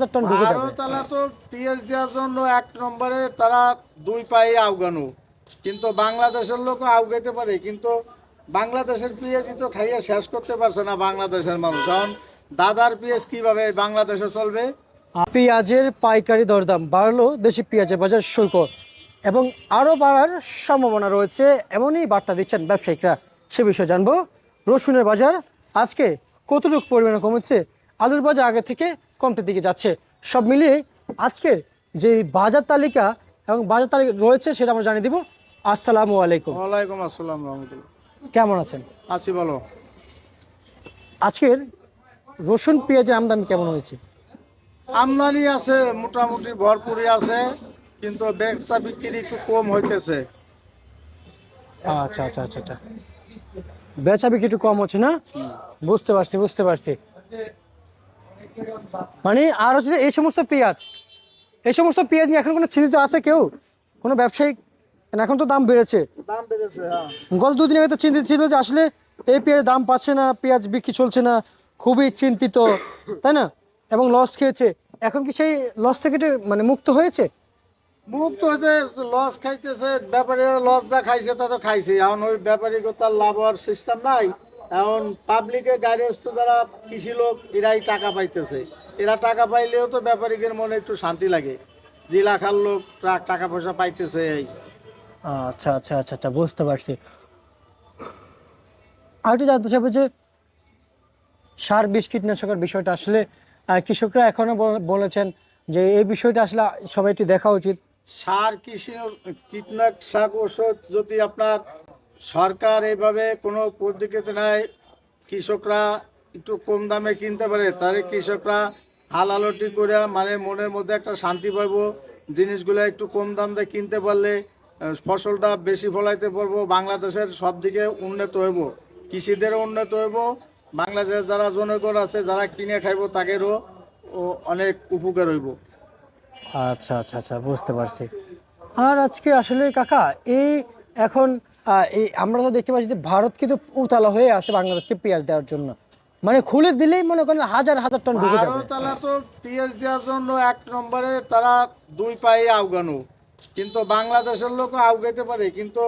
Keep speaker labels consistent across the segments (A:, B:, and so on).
A: হাজার টন ঢুকে যাবে।
B: তারা তো পিএস দেওয়ার জন্য এক নম্বরে তারা দুই পায়ে আউগানো কিন্তু বাংলাদেশের লোক আউগাইতে পারে কিন্তু বাংলাদেশের পিএসই তো খাইয়ে শেষ করতে পারছে না বাংলাদেশের মানুষ। কারণ দাদার পিএস কীভাবে বাংলাদেশে চলবে?
A: পেঁয়াজের পাইকারি দরদাম বাড়লো দেশি পেঁয়াজের বাজার শুল্ক এবং আরও বাড়ার সম্ভাবনা রয়েছে এমনই বার্তা দিচ্ছেন ব্যবসায়িকরা। সে বিষয়ে জানব রসুনের বাজার আজকে কতটুকু পরিমাণে কমেছে? আলুর বাজার আগে থেকে কমতে দিকে যাচ্ছে। সব মিলিয়ে আজকের যে বাজার তালিকা এবং বাজার তালিকা রয়েছে সেটা আমরা জানিয়ে দিব। আসসালামু আলাইকুম।
B: ওয়ালাইকুম আসসালাম রহমতুল্লাহ।
A: কেমন আছেন?
B: আছি বলো
A: আজকের রসুন পেঁয়াজের আমদানি কেমন হয়েছে?
B: আমদানি আছে মোটামুটি ভরপুরই আছে কিন্তু ব্যবসা বিক্রি একটু কম হইতেছে।
A: আচ্ছা আচ্ছা আচ্ছা আচ্ছা। বেচা বিক্রি একটু কম হচ্ছে না? বুঝতে পারছি বুঝতে পারছি। মানে আর হচ্ছে যে এই সমস্ত পেঁয়াজ এই সমস্ত পেঁয়াজ নিয়ে এখন কোনো চিন্তিত আছে কেউ? কোনো ব্যবসায়িক? কারণ এখন তো দাম বেড়েছে।
B: দাম বেড়েছে হ্যাঁ।
A: গত দুদিন আগে তো চিন্তিত ছিল যে আসলে এই পেঁয়াজ দাম পাচ্ছে না পেঁয়াজ বিক্রি চলছে না খুবই চিন্তিত তাই না? এবং লস খেয়েছে। এখন কি সেই লস থেকে মানে মুক্ত হয়েছে?
B: মুক্ত হয়েছে লস খাইতেছে ব্যাপারী লস যা খাইছে তা তো খাইছে। এখন ওই ব্যাপারী তার লাভ হওয়ার সিস্টেম নাই। এখন পাবলিকে গাড়িস্থ যারা কৃষি লোক এরাই টাকা পাইতেছে। এরা টাকা পাইলেও তো ব্যাপারীদের মনে একটু শান্তি লাগে। যে লাখার লোক টাকা পয়সা পাইতেছে এই।
A: আচ্ছা আচ্ছা আচ্ছা আচ্ছা বুঝতে পারছি। আর একটু জানতে চাইব যে সার বিষ কীটনাশকের বিষয়টা আসলে কৃষকরা এখনও বল- বলেছেন যে এই বিষয়টা আসলে সবাই একটু দেখা উচিত।
B: সার কৃষি কীটনাশক ওষুধ যদি আপনার সরকার এইভাবে কোনো পদ্ধতিতে নেয় কৃষকরা একটু কম দামে কিনতে পারে, তাহলে কৃষকরা হালালটি করে মানে মনের মধ্যে একটা শান্তি পাইব জিনিসগুলো একটু কম দাম দিয়ে কিনতে পারলে ফসলটা বেশি ফলাইতে পারব, বাংলাদেশের সব দিকে উন্নত হইব কৃষিদেরও উন্নত হইব, বাংলাদেশের যারা জনগণ আছে, যারা কিনে খাইব, তাদেরও অনেক উপকার হইব।
A: আচ্ছা আচ্ছা আচ্ছা বুঝতে পারছি। আর আজকে আসলে কাকা, এই এখন এই আমরা তো দেখতে পাচ্ছি যে ভারত কিন্তু উতালা হয়ে আছে বাংলাদেশকে পেঁয়াজ দেওয়ার জন্য। মানে খুলে দিলেই মনে করেন হাজার হাজার টন ঢুকে যাবে।
B: তারা তো পিএস দেওয়ার জন্য এক নম্বরে তারা দুই পায়ে আউগানো কিন্তু বাংলাদেশের লোক আউগাইতে পারে কিন্তু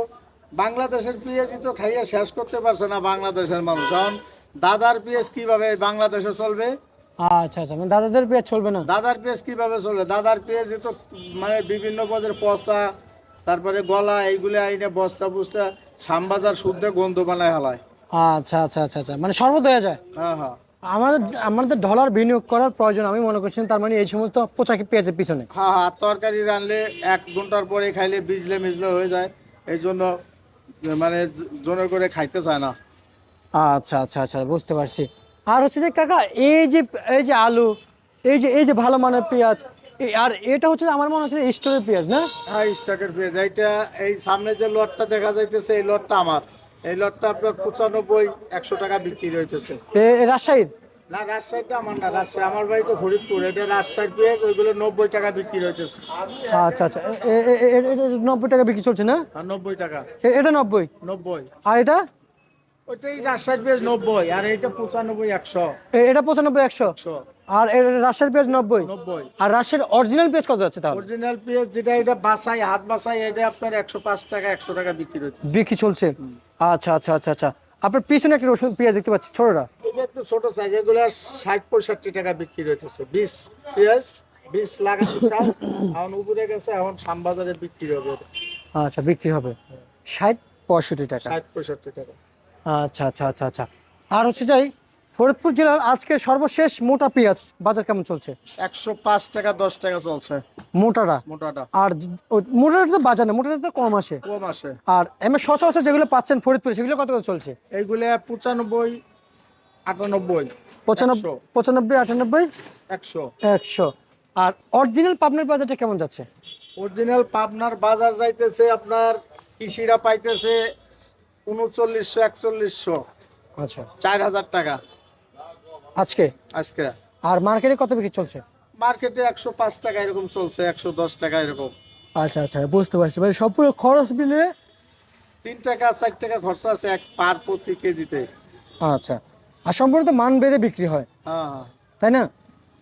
B: বাংলাদেশের পিএসই তো খাইয়ে শেষ করতে পারছে না বাংলাদেশের মানুষ। কারণ দাদার পিএস কীভাবে বাংলাদেশে চলবে?
A: আচ্ছা আচ্ছা মানে দাদাদের পেঁয়াজ চলবে না?
B: দাদার পিএস কীভাবে চলবে? দাদার পিএসই তো মানে বিভিন্ন পদের পচা তারপরে গলা এইগুলো আইনে বস্তা বুস্তা সামবাজার শুদ্ধে গন্ধ বানায় হালায়।
A: আচ্ছা আচ্ছা আচ্ছা আচ্ছা। মানে হয়ে যায়?
B: হ্যাঁ হ্যাঁ।
A: আমাদের আমাদের ডলার বিনিয়োগ করার প্রয়োজন আমি মনে করছি তার মানে এই সমস্ত পোচাকি পেঁয়াজের পিছনে।
B: হ্যাঁ হ্যাঁ তরকারি রানলে এক ঘণ্টার পরে খাইলে বিজলে মিজলে হয়ে যায় এই জন্য মানে জোনে করে খাইতে চায় না।
A: আচ্ছা আচ্ছা আচ্ছা বুঝতে পারছি। আর হচ্ছে যে কাকা এই যে এই যে আলু এই যে এই যে ভালো মানের পেঁয়াজ আর এটা হচ্ছে আমার মনে হচ্ছে স্টোরের পেঁয়াজ না?
B: হ্যাঁ স্টকের পেঁয়াজ। এইটা এই সামনে যে লটটা দেখা যাইতেছে এই লটটা আমার। এই লটটা আপনার পঁচানব্বই একশো টাকা বিক্রি হইতেছে।
A: রাজশাহীর?
B: না রাজশাহীটা আমার না। রাজশাহী আমার বাড়ি তো ফরিদপুর। এটা রাজশাহীর পেঁয়াজ ওইগুলো নব্বই টাকা বিক্রি হইতেছে।
A: আচ্ছা আচ্ছা। নব্বই টাকা বিক্রি চলছে না?
B: নব্বই টাকা।
A: এটা নব্বই?
B: নব্বই।
A: আর এটা?
B: ওইটাই রাজশাহীর পেঁয়াজ নব্বই আর এইটা পঁচানব্বই একশো।
A: এটা পঁচানব্বই একশো?
B: একশো।
A: আর এ- রাজশাহীর পেঁয়াজ নব্বই। আর রাজশাহীর অরিজিনাল পেঁয়াজ কত যাচ্ছে তাহলে?
B: অরিজিনাল পেঁয়াজ যেটা এটা বাসাই হাত বাসাই এটা আপনার একশো পাঁচ টাকা একশো টাকা বিক্রি হচ্ছে।
A: বিক্রি চলছে? আচ্ছা আচ্ছা আচ্ছা আচ্ছা। আপনার পিছনে একটা রসুন পেঁয়াজ দেখতে পাচ্ছি ছোটটা
B: এটা একটু ছোট সাইজ এগুলো ষাট পঁয়ষট্টি টাকা বিক্রি হইতেছে বিশ পেঁয়াজ বিশ লাগাতে চাষ এখন উপরে গেছে এখন শ্যামবাজারে বিক্রি হবে।
A: আচ্ছা বিক্রি হবে। ষাট পঁয়ষট্টি টাকা।
B: ষাট পঁয়ষট্টি টাকা।
A: আচ্ছা আচ্ছা আচ্ছা আচ্ছা। আর হচ্ছে যাই ফরিদপুর জেলার আজকে সর্বশেষ মোটা পেঁয়াজ বাজার কেমন চলছে?
B: একশো পাঁচ টাকা দশ টাকা চলছে।
A: মোটাটা?
B: মোটাটা।
A: আর মোটাটা তো বাজার না মোটাটা তো কম আসে।
B: কম আসে।
A: আর এমনি সচরাচর যেগুলো পাচ্ছেন ফরিদপুরে সেগুলো কত করে চলছে?
B: এইগুলো পঁচানব্বই আটানব্বই
A: পঁচানব্বই পঁচানব্বই আটানব্বই?
B: একশো।
A: একশো। আর অরিজিনাল পাবনার বাজারটা কেমন যাচ্ছে?
B: অরিজিনাল পাবনার বাজার যাইতেছে আপনার কৃষিরা পাইতেছে উনচল্লিশশো একচল্লিশশো।
A: আচ্ছা।
B: চার হাজার টাকা।
A: আজকে?
B: আজকে।
A: আর মার্কেটে কত বিক্রি চলছে?
B: মার্কেটে একশো পাঁচ টাকা এরকম চলছে একশো দশ টাকা এরকম।
A: আচ্ছা আচ্ছা বুঝতে পারছি। মানে সবগুলো খরচ মিলিয়ে
B: তিন টাকা চার টাকা খরচা আছে এক পার প্রতি কেজিতে।
A: আচ্ছা আর সম্পূর্ণ তো মান বেঁধে বিক্রি হয়।
B: হ্যাঁ।
A: তাই না?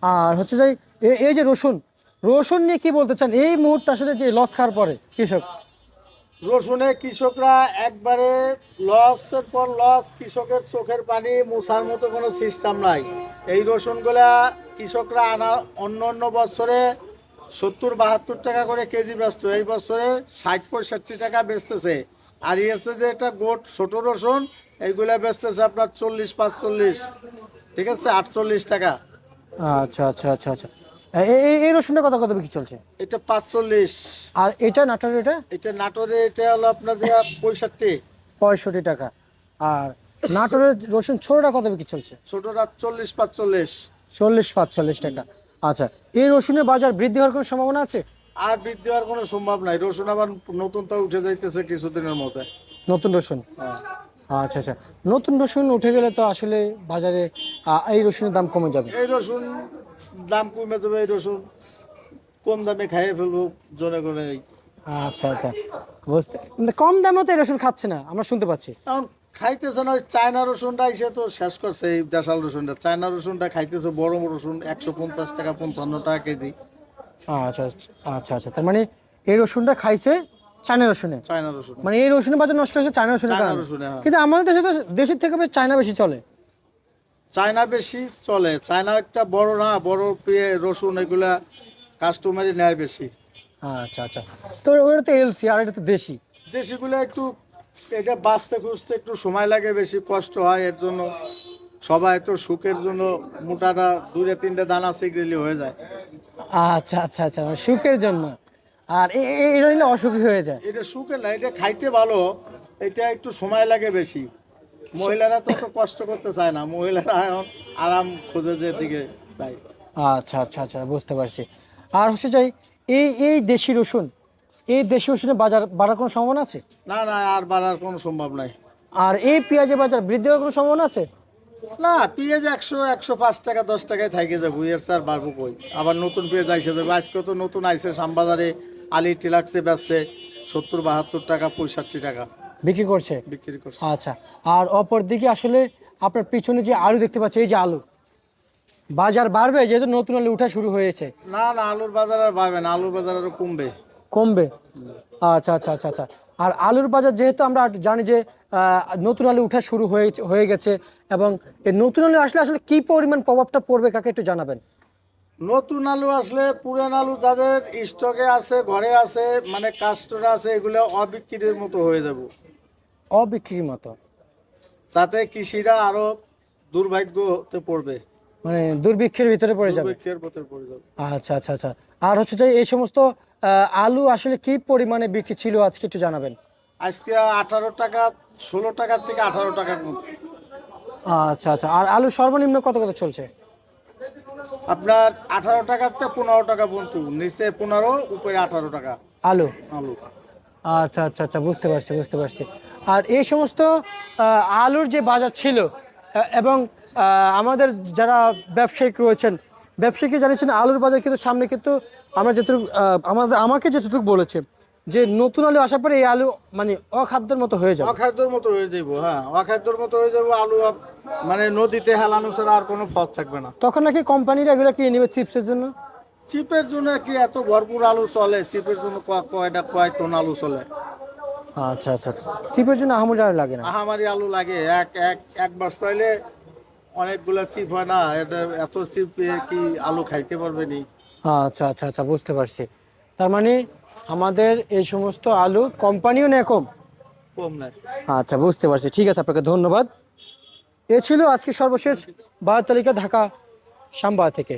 A: আর হচ্ছে এ- এই যে রসুন রসুন নিয়ে কি বলতে চান? এই মুহূর্তে আসলে যে লস খাওয়ার পরে কৃষক?
B: রসুনে কৃষকরা একবারে লসের পর লস কৃষকের চোখের পানি মুছার মতো কোনো সিস্টেম নাই। এই রসুনগুলা কৃষকরা আনা অন্য অন্য বছরে সত্তর বাহাত্তর টাকা করে কেজি ব্যস্ত এই বছরে ষাট পঁয়ষট্টি টাকা বেচতেছে। আর এসে যে এটা গোট ছোট রসুন, এইগুলা বেচতেছে আপনার চল্লিশ, পাঁচচল্লিশ, ঠিক আছে, আটচল্লিশ টাকা।
A: আচ্ছা আচ্ছা আচ্ছা আচ্ছা। এই রসুনটা কত কত বিক্রি চলছে?
B: এটা পাঁচচল্লিশ।
A: আর এটা নাটোর এটা?
B: এটা নাটোরে এটা হলো আপনার পঁয়ষট্টি।
A: পঁয়ষট্টি টাকা। আর নাটোরের রসুন ছোটটা কত বিক্রি চলছে?
B: ছোটটা চল্লিশ পাঁচচল্লিশ।
A: চল্লিশ পাঁচচল্লিশ টাকা। আচ্ছা এই রসুনের বাজার বৃদ্ধি হওয়ার কোনো সম্ভাবনা আছে?
B: আর বৃদ্ধি হওয়ার কোনো সম্ভব নাই। রসুন আবার নতুন তো উঠে যাইতেছে কিছুদিনের মধ্যে।
A: নতুন রসুন? আচ্ছা আচ্ছা। নতুন রসুন উঠে গেলে তো আসলে বাজারে এই রসুনের দাম কমে যাবে।
B: এই রসুন দাম কমে যাবে এই রসুন। কম দামে খাইয়ে ফেলব জনে করে
A: আচ্ছা আচ্ছা। বুঝতে কম দামে তো এই রসুন খাচ্ছে না আমরা শুনতে পাচ্ছি।
B: এখন খাইতেছে না ওই চায়না রসুনটা এসে তো শেষ করছে এই দেশাল রসুনটা। চায়না রসুনটা খাইতেছে বড় রসুন একশো পঞ্চাশ টাকা পঞ্চান্ন টাকা কেজি।
A: আচ্ছা আচ্ছা আচ্ছা। তার মানে এই রসুনটা খাইছে চায়না রসুনে?
B: চায়না রসুন।
A: মানে এই রসুনের বাজার নষ্ট হয়েছে চায়না রসুনের কারণে।
B: রসুনে হ্যাঁ।
A: কিন্তু আমাদের দেশে তো দেশের থেকে চায়না বেশি চলে।
B: চায়না বেশি চলে। চায়না একটা বড় না বড় পেয়ে রসুন এগুলা কাস্টমারই নেয় বেশি।
A: আচ্ছা আচ্ছা। তো ওটা তো এলসি আর এটা তো দেশি।
B: দেশিগুলো একটু এটা বাঁচতে খুঁজতে একটু সময় লাগে বেশি কষ্ট হয় এর জন্য সবাই তো সুখের জন্য মোটাটা দুইটা তিনটে দানা সিগড়িলি হয়ে যায়।
A: আচ্ছা আচ্ছা আচ্ছা মানে সুখের জন্য। আর এটা নিলে অসুখী হয়ে যায়।
B: এটা সুখে না এটা খাইতে ভালো এটা একটু সময় লাগে বেশি। মহিলারা তো কষ্ট করতে চায় না মহিলারা এখন আরাম খোঁজে যে দিকে তাই।
A: আচ্ছা আচ্ছা আচ্ছা বুঝতে পারছি। আর হচ্ছে যাই এই এই দেশি রসুন এই দেশি রসুনের বাজার বাড়ার কোনো সম্ভাবনা আছে?
B: না না আর বাড়ার কোনো সম্ভব নাই।
A: আর এই পেঁয়াজের বাজার বৃদ্ধি হওয়ার কোনো সম্ভাবনা আছে?
B: না পেঁয়াজ একশো একশো পাঁচ টাকা দশ টাকায় থাকে যাব এর স্যার বাড়বো কই আবার নতুন পেঁয়াজ আইসে যাবে। আজকে তো নতুন আইসে সামবাজারে আলি টিলাক্সে বেচছে সত্তর বাহাত্তর টাকা পঁয়ষট্টি টাকা।
A: বিক্রি করছে?
B: বিক্রি করছে।
A: আচ্ছা আর অপর দিকে আসলে আপনার পিছনে যে আলু দেখতে পাচ্ছি এই যে আলু বাজার বাড়বে যেহেতু নতুন আলু উঠা শুরু হয়েছে?
B: না না আলুর বাজার আর বাড়বে না আলুর বাজার আরও কমবে।
A: কমবে? আচ্ছা আচ্ছা আচ্ছা আচ্ছা আর আলুর বাজার যেহেতু আমরা জানি যে নতুন আলু উঠা শুরু হয়ে হয়ে গেছে এবং এই নতুন আলু আসলে আসলে কি পরিমাণ প্রভাবটা পড়বে কাকে একটু জানাবেন?
B: নতুন আলু আসলে পুরান আলু যাদের স্টকে আছে ঘরে আছে মানে কাস্টরা আছে এগুলো অবিক্রির মতো হয়ে যাব।
A: অবিক্রির মতো।
B: তাতে কৃষিরা আরও দুর্ভাগ্যতে পড়বে।
A: মানে দুর্ভিক্ষের ভিতরে পড়ে যাবে।
B: দুর্ভিক্ষের পথে পড়ে যাবে।
A: আচ্ছা আচ্ছা আচ্ছা। আর হচ্ছে যে এই সমস্ত আলু আসলে কি পরিমাণে বিক্রি ছিল আজকে একটু জানাবেন।
B: আজকে আঠারো টাকা ষোলো টাকার থেকে আঠারো টাকার মধ্যে
A: আচ্ছা আচ্ছা। আর আলু সর্বনিম্ন কত কত চলছে?
B: আপনার আঠারো টাকার থেকে পনেরো টাকা পর্যন্ত নিচে পনেরো উপরে আঠারো টাকা।
A: আলু?
B: আলু।
A: আচ্ছা আচ্ছা আচ্ছা বুঝতে পারছি বুঝতে পারছি। আর এই সমস্ত আলুর যে বাজার ছিল এবং আমাদের যারা ব্যবসায়িক রয়েছেন ব্যবসায়ীকে জানিয়েছেন আলুর বাজার কিন্তু সামনে কিন্তু আমরা যেটুকু আমাদের আমাকে যেটুকু বলেছে যে নতুন আলু আসার পরে এই আলু মানে অখাদ্যের মতো হয়ে যাবে।
B: অখাদ্যর মতো হয়ে যাব হ্যাঁ অখাদ্যর মতো হয়ে যাব আলু মানে নদীতে হেলানো ছাড়া আর কোনো পথ থাকবে না।
A: তখন নাকি কোম্পানিরা এগুলো কিনে নেবে চিপসের জন্য?
B: চিপের জন্য কি এত ভরপুর আলু চলে? চিপের জন্য ক- কয়টা কয় টন আলু চলে?
A: আচ্ছা আচ্ছা আচ্ছা। চিপের জন্য আহামরি আলু লাগে না?
B: আহামারি আলু লাগে। এক এক এক বস্তা হইলে অনেকগুলো চিপ হয় না? এটা এত চিপ কি আলু খাইতে পারবে নি?
A: আচ্ছা আচ্ছা আচ্ছা বুঝতে পারছি। তার মানে আমাদের এই সমস্ত আলু কোম্পানিও নেয় কম?
B: কম নাই।
A: আচ্ছা বুঝতে পারছি। ঠিক আছে আপনাকে ধন্যবাদ। এ ছিল আজকে সর্বশেষ বায়ু তালিকা ঢাকা সাম্বা থেকে।